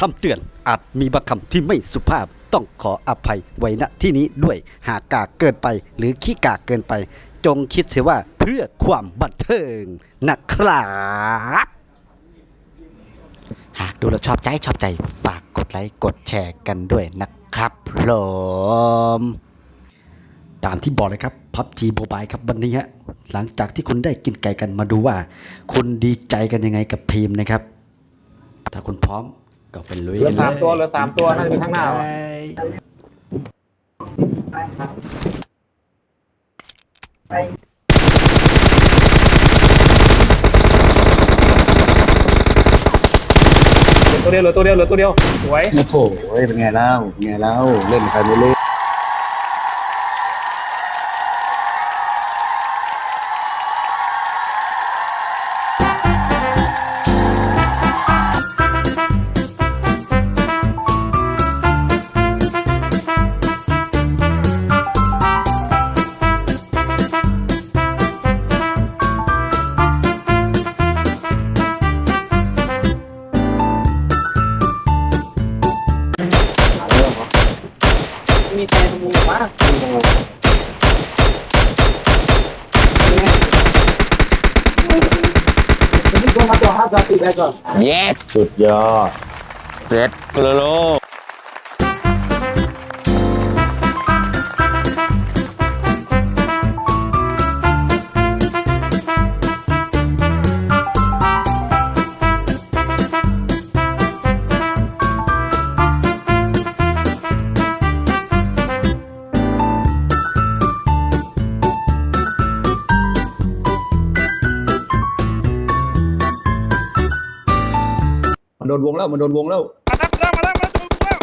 คำเตือนอาจมีบางคำที่ไม่สุภาพต้องขออภัยไว้ณที่นี้ด้วยหากกากเกินไป หรือขี้กากเกินไป จงคิดเสียว่าเพื่อความบันเทิงนะครับหากดูแล้วชอบใจชอบใจฝากกดไลค์กดแชร์กันด้วยนะครับผมตามที่บอกเลยครับพับจีโมบายครับวันนี้ฮะหลังจากที่คุณได้กินไก่กันมาดูว่า คุณดีใจกันยังไงกับทีมนะครับ ถ้าคุณพร้อม ก็เป็นลุยเหลือกันสามตัวเหลือสามตัวน่าจะมีข้างหน้าว่ะเหลือตัวเดียวเหลือตัวเดียวเหลือตัวเดียวสวย โอ้โหเป็นไงเล่าเป็นไงเล่าเล่นใครไม่เล่น มีใครขโมยวะมาตัวห้าตัวติดได้ก่อนเย็ดสุดยอดเร็ดกลโล มันโดนวงแล้วมันโดนวงแล้ว มาแล้วมาแล้วมาแล้วมาแล้ว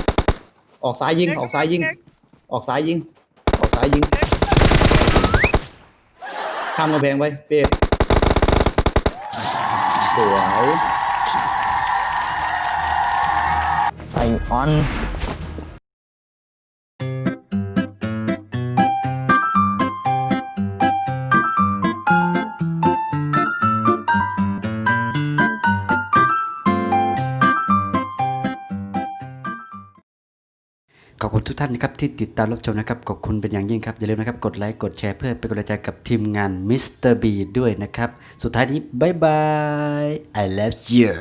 ออกซ้ายยิงออกซ้ายยิง ออกซ้ายยิง ออกซ้ายยิง ข้ามกำแพงไปเป๊ะสวย ไอออน ขอบคุณทุกท่านนะครับที่ติดตามรับชมนะครับขอบคุณเป็นอย่างยิ่งครับอย่าลืมนะครับกดไลค์กดแชร์เพื่อเป็นกำลังใจกับทีมงานมิสเตอร์บีด้วยนะครับ สุดท้ายนี้บายบาย I love you